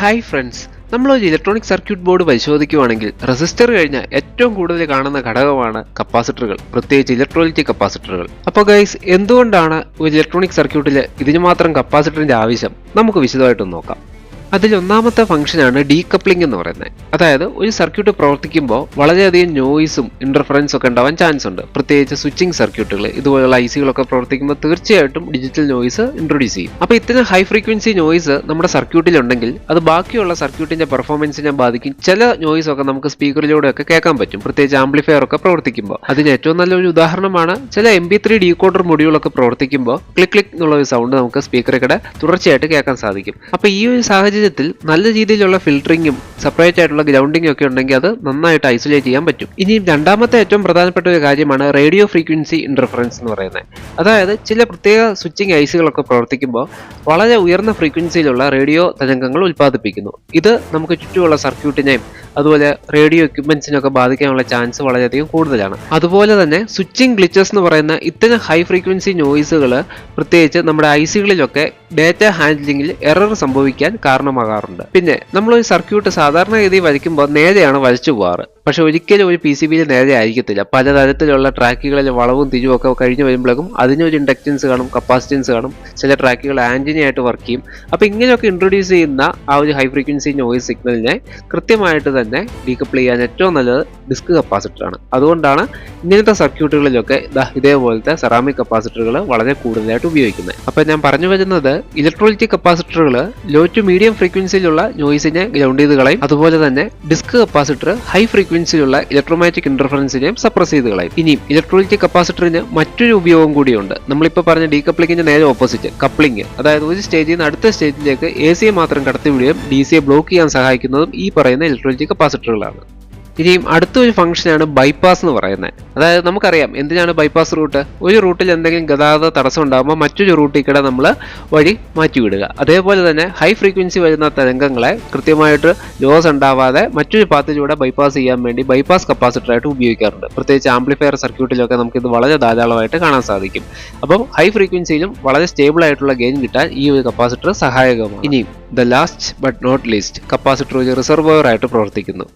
Hi friends നമ്മൾ ഒരു electronic circuit board പരിശോധിക്കുകയാണെങ്കിൽ റെസിസ്റ്റർ കഴിഞ്ഞ ഏറ്റവും കൂടുതൽ കാണുന്ന ഘടകമാണ് കപ്പാസിറ്ററുകൾ പ്രത്യേകിച്ച് ഇലക്ട്രോണിക് കപ്പാസിറ്ററുകൾ. അപ്പോൾ ഗൈസ് എന്തുകൊണ്ടാണ് ഒരു ഇലക്ട്രോണിക് സർക്യൂട്ടിൽ ഇതിന് മാത്രം കപ്പാസിറ്ററിന്റെ ആവശ്യം? നമുക്ക് വിശദമായിട്ടൊന്ന് നോക്കാം. അതിൽ ഒന്നാമത്തെ ഫംഗ്ഷനാണ് ഡീകപ്ലിംഗ് എന്ന് പറയുന്നത്. അതായത് ഒരു സർക്യൂട്ട് പ്രവർത്തിക്കുമ്പോൾ വളരെയധികം നോയിസും ഇന്റർഫറൻസും ഒക്കെ ഉണ്ടാവാൻ ചാൻസ് ഉണ്ട്. പ്രത്യേകിച്ച് സ്വിച്ചിങ് സർക്യൂട്ടുകൾ ഇതുപോലുള്ള ഐ സികളൊക്കെ പ്രവർത്തിക്കുമ്പോൾ തീർച്ചയായിട്ടും ഡിജിറ്റൽ നോയിസ് ഇൻട്രൊഡ്യൂസ് ചെയ്യും. അപ്പോൾ ഇത്തരം ഹൈ ഫ്രീക്വൻസി നോയിസ് നമ്മുടെ സർക്യൂട്ടിലുണ്ടെങ്കിൽ അത് ബാക്കിയുള്ള സർക്യൂട്ടിന്റെ പെർഫോമൻസിനെ ബാധിക്കും. ചില നോയിസ് ഒക്കെ നമുക്ക് സ്പീക്കറിലൂടെ ഒക്കെ കേൾക്കാൻ പറ്റും. പ്രത്യേകിച്ച് ആംപ്ലിഫയർ ഒക്കെ പ്രവർത്തിക്കുമ്പോൾ. അതിന് ഏറ്റവും നല്ലൊരു ഉദാഹരണമാണ് ചില എം ബി ത്രീ ഡീകോഡർ മൊഡ്യൂളൊക്കെ പ്രവർത്തിക്കുമ്പോൾ ക്ലിക്ക് ക്ലിക്ക് എന്നുള്ള ഒരു സൗണ്ട് നമുക്ക് സ്പീക്കറിൽ കൂടെ തുടർച്ചയായിട്ട് കേൾക്കാൻ സാധിക്കും. അപ്പോൾ ഈ ഒരു സാഹചര്യത്തിൽ നല്ല രീതിയിലുള്ള ഫിൽറ്ററിങ്ങും സെപ്പറേറ്റ് ആയിട്ടുള്ള ഗ്രൗണ്ടിങ്ങും ഒക്കെ ഉണ്ടെങ്കിൽ അത് നന്നായിട്ട് ഐസൊലേറ്റ് ചെയ്യാൻ പറ്റും. ഇനി രണ്ടാമത്തെ ഏറ്റവും പ്രധാനപ്പെട്ട ഒരു കാര്യമാണ് റേഡിയോ ഫ്രീക്വൻസി ഇന്റർഫറൻസ് എന്ന് പറയുന്നത്. അതായത് ചില പ്രത്യേക സ്വിച്ചിങ് ഐസുകളൊക്കെ പ്രവർത്തിക്കുമ്പോൾ വളരെ ഉയർന്ന ഫ്രീക്വൻസിയിലുള്ള റേഡിയോ തരംഗങ്ങൾ ഉൽപ്പാദിപ്പിക്കുന്നു. ഇത് നമുക്ക് ചുറ്റുമുള്ള സർക്യൂട്ടിനെയും അതുപോലെ റേഡിയോ എക്യുപ്മെന്റ്സിനൊക്കെ ബാധിക്കാനുള്ള ചാൻസ് വളരെയധികം കൂടുതലാണ്. അതുപോലെ തന്നെ സ്വിച്ചിങ് ഗ്ലിച്ചസ് എന്ന് പറയുന്ന ഇത്തരം ഹൈ ഫ്രീക്വൻസി നോയിസുകൾ പ്രത്യേകിച്ച് നമ്മുടെ ഐ സികളിലൊക്കെ ഡേറ്റ ഹാൻഡ്ലിങ്ങിൽ എറർ സംഭവിക്കാൻ കാരണമാകാറുണ്ട്. പിന്നെ നമ്മൾ ഒരു സർക്യൂട്ട് രീതിയിൽ വരയ്ക്കുമ്പോൾ നേരെയാണ് വരച്ചു പോകാറ്. പക്ഷെ ഒരിക്കലും ഒരു പി സി ബിയിൽ നേരെ ആയിരിക്കത്തില്ല. പലതരത്തിലുള്ള ട്രാക്കുകളിൽ വളവും തിരിവൊക്കെ കഴിഞ്ഞ് വരുമ്പോഴേക്കും അതിനൊരു ഇൻഡക്റ്റൻസ് കാണും കപ്പാസിറ്റൻസ് കാണും. ചില ട്രാക്കുകൾ ആന്റിനിയായിട്ട് വർക്ക് ചെയ്യും. അപ്പോൾ ഇങ്ങനെയൊക്കെ ഇൻട്രൊഡ്യൂസ് ചെയ്യുന്ന ആ ഒരു ഹൈ ഫ്രീക്വൻസി നോയിസ് സിഗ്നലിനെ കൃത്യമായിട്ട് തന്നെ ഡീകപ്പിൾ ചെയ്യാൻ ഏറ്റവും നല്ലത് ഡിസ്ക് കപ്പാസിറ്ററാണ്. അതുകൊണ്ടാണ് ഇങ്ങനത്തെ സർക്യൂട്ടുകളിലൊക്കെ ഇതേപോലത്തെ സെറാമിക് കപ്പാസിറ്ററുകൾ വളരെ കൂടുതലായിട്ട് ഉപയോഗിക്കുന്നത്. അപ്പോൾ ഞാൻ പറഞ്ഞു വരുന്നത് ഇലക്ട്രോണിക് കപ്പാസിറ്ററുകൾ ലോ ടു മീഡിയം ഫ്രീക്വൻസിയിലുള്ള നോയിസിനെ ഗ്രൗണ്ട് ചെയ്ത് കളയും. അതുപോലെ തന്നെ ഡിസ്ക് കപ്പാസിറ്റർ ഹൈ ഫ്രീക്വൻസിയിലുള്ള ഇലക്ട്രോമാറ്റിക് ഇന്റർഫറൻസിനെയും സപ്രസ് ചെയ്ത് കളയും. ഇനിയും ഇലക്ട്രോണിക് കപ്പാസിറ്ററിന് മറ്റൊരു ഉപയോഗം കൂടിയുണ്ട്. നമ്മളിപ്പോൾ പറഞ്ഞ ഡീകപ്ലിങ്ങിന്റെ നേരെ ഓപ്പോസിറ്റ് കപ്ലിംഗ് അതായത് ഒരു സ്റ്റേജിൽ നിന്ന് അടുത്ത സ്റ്റേജിലേക്ക് എ സിയെ മാത്രം കടത്തിവിടുകയും ഡി സിയെ ബ്ലോക്ക് ചെയ്യാൻ സഹായിക്കുന്നതും ഈ പറയുന്ന ഇലക്ട്രോണിക് കപ്പാസിറ്ററുകളാണ് ഇനിയും അടുത്തൊരു ഫംഗ്ഷനാണ് ബൈപ്പാസ് എന്ന് പറയുന്നത്. അതായത് നമുക്കറിയാം എന്തിനാണ് ബൈപ്പാസ് റൂട്ട് ഒരു റൂട്ടിൽ എന്തെങ്കിലും ഗതാഗത തടസ്സം ഉണ്ടാകുമ്പോൾ മറ്റൊരു റൂട്ടിൽ കൂടെ നമ്മൾ വഴി മാറ്റിവിടുക. അതേപോലെ തന്നെ ഹൈ ഫ്രീക്വൻസി വരുന്ന തരംഗങ്ങളെ കൃത്യമായിട്ട് ലോസ് ഉണ്ടാവാതെ മറ്റൊരു പാത്തിലൂടെ ബൈപ്പാസ് ചെയ്യാൻ വേണ്ടി ബൈപ്പാസ് കപ്പാസിറ്ററായിട്ട് ഉപയോഗിക്കാറുണ്ട്. പ്രത്യേകിച്ച് ആംപ്ലിഫയർ സർക്യൂട്ടിലൊക്കെ നമുക്കിത് വളരെ ധാരാളമായിട്ട് കാണാൻ സാധിക്കും. അപ്പം ഹൈ ഫ്രീക്വൻസിയിലും വളരെ സ്റ്റേബിൾ ആയിട്ടുള്ള ഗെയിൻ കിട്ടാൻ ഈ ഒരു കപ്പാസിറ്റർ സഹായകമാണ്. ഇനിയും the last but not least capacitor ഒരു റിസർവോയർ ആയിട്ട് പ്രവർത്തിക്കുന്നു.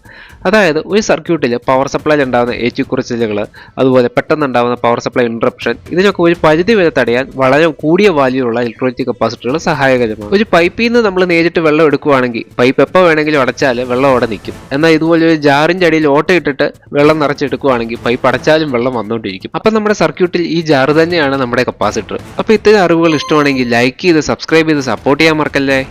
അതായത് ഒരു സർക്യൂട്ടിൽ പവർ സപ്ലൈയിൽ ഉണ്ടാകുന്ന ഏറ്റുകുറച്ചിലുകൾ അതുപോലെ പെട്ടെന്നുണ്ടാകുന്ന പവർ സപ്ലൈ ഇൻട്രപ്ഷൻ ഇതിനൊക്കെ ഒരു പരിധി വരെ തടയാൻ വളരെ കൂടിയ വാല്യൂള്ള ഇലക്ട്രോണിക് കപ്പാസിറ്ററുകൾ സഹായകരമാണ്. ഒരു പൈപ്പിൽ നിന്ന് നമ്മൾ നേരിട്ട് വെള്ളം എടുക്കുകയാണെങ്കിൽ പൈപ്പ് എപ്പോൾ വേണമെങ്കിലും അടച്ചാൽ വെള്ളം അവിടെ നിൽക്കും. എന്നാൽ ഇതുപോലെ ഒരു ജാറിന്റെ അടിയിൽ ഓട്ട ഇട്ടിട്ട് വെള്ളം നിറച്ചെടുക്കുവാണെങ്കിൽ പൈപ്പ് അടച്ചാലും വെള്ളം വന്നുകൊണ്ടിരിക്കും അപ്പം നമ്മുടെ സർക്യൂട്ടിൽ ഈ ജാറ് തന്നെയാണ് നമ്മുടെ കപ്പാസിറ്റർ അപ്പോൾ ഇത്തരം അറിവുകൾ ഇഷ്ടമാണെങ്കിൽ ലൈക്ക് ചെയ്ത് സബ്സ്ക്രൈബ് ചെയ്ത് സപ്പോർട്ട് ചെയ്യാൻ മറക്കല്ലേ?